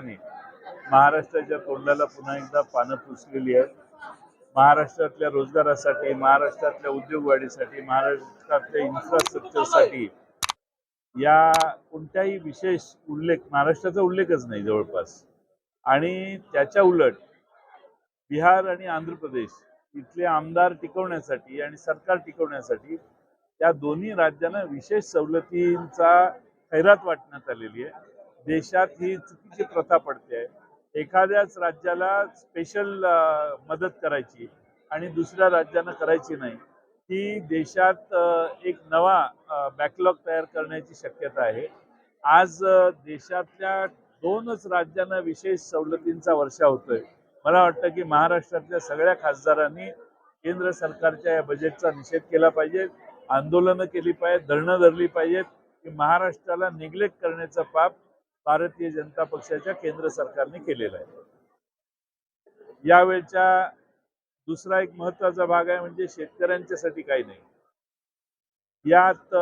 पक्षाने महाराष्ट्राच्या तोंडाला पुन्हा एकदा पानं पुसलेली आहेत. महाराष्ट्रातल्या रोजगारासाठी महाराष्ट्रातल्या उद्योगवाढीसाठी महाराष्ट्रातल्या इन्फ्रास्ट्रक्चरसाठी या कोणत्याही विशेष उल्लेख महाराष्ट्राचा उल्लेखच नाही जवळपास. आणि त्याच्या उलट बिहार आणि आंध्र प्रदेश इथले आमदार टिकवण्यासाठी आणि सरकार टिकवण्यासाठी त्या दोन्ही राज्यांना विशेष सवलतींचा खैरात वाटण्यात आलेली आहे. देशात ही चुकीची प्रथा पडते आहे. एखाद्याच राज्याला स्पेशल मदत करायची आणि दुसऱ्या राज्यानं करायची नाही ही देशात एक नवा बॅकलॉग तयार करण्याची शक्यता आहे. आज देशातल्या दोनच राज्यांना विशेष सवलतींचा वर्षा होतोय. मला वाटतं की महाराष्ट्रातल्या सगळ्या खासदारांनी केंद्र सरकारच्या या बजेटचा निषेध केला पाहिजे आंदोलनं केली पाहिजेत धरणं धरली पाहिजेत की महाराष्ट्राला निग्लेक्ट करण्याचं पाप भारतीय जनता पक्षाच्या केंद्र सरकारने केलेलं आहे. यावेळच्या दुसरा एक महत्त्वाचा भाग आहे म्हणजे शेतकऱ्यांच्यासाठी काही नाही. यात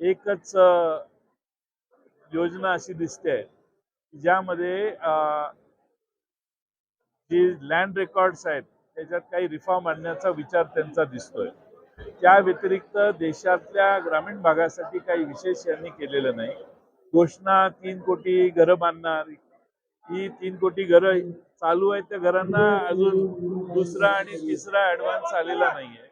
एकच योजना अशी दिसते ज्यामध्ये जी लँड रेकॉर्ड्स आहेत त्याच्यात काही रिफॉर्म आणण्याचा विचार त्यांचा दिसतोय. त्या व्यतिरिक्त देशातल्या ग्रामीण भागासाठी काही विशेष यांनी केलेलं नाही. घोषणा तीन कोटी घरं बांधणार. ही तीन कोटी घरं चालू आहेत त्या घरांना अजून दुसरा आणि तिसरा ऍडव्हान्स आलेला नाहीये.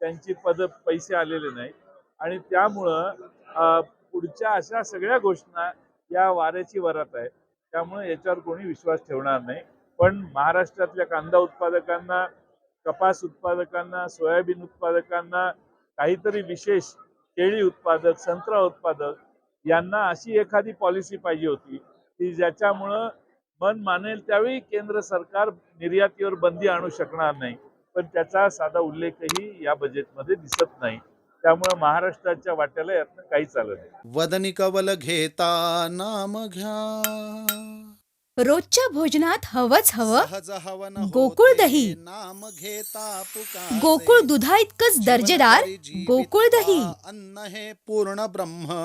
त्यांची पद पैसे आलेले नाहीत. आणि त्यामुळं पुढच्या अशा सगळ्या घोषणा या वाऱ्याची वरात आहे त्यामुळे याच्यावर कोणी विश्वास ठेवणार नाही. पण महाराष्ट्रातल्या कांदा उत्पादकांना कपास उत्पादकांना सोयाबीन उत्पादकांना काहीतरी विशेष केळी उत्पादक संत्रा उत्पादक यांना अशी एखादी पॉलिसी पाहिजे होती की ज्याच्यामुळं मन मानेल त्यावेळी केंद्र सरकार निर्यातीवर बंदी आणू शकणार नाही. पण त्याचा साधा उल्लेखही या बजेटमध्ये दिसत नाही. त्यामुळं महाराष्ट्राच्या वाट्याला यातनं काही चालत नाही. वदनी कवल घेता नाम घ्या. रोजच्या भोजनात हवंच हवं. गोकुळ दही. नाम घेता पुकारे. गोकुळ दुधा इतकंच दर्जेदार गोकुळ दही. अन्न हे पूर्ण ब्रह्म.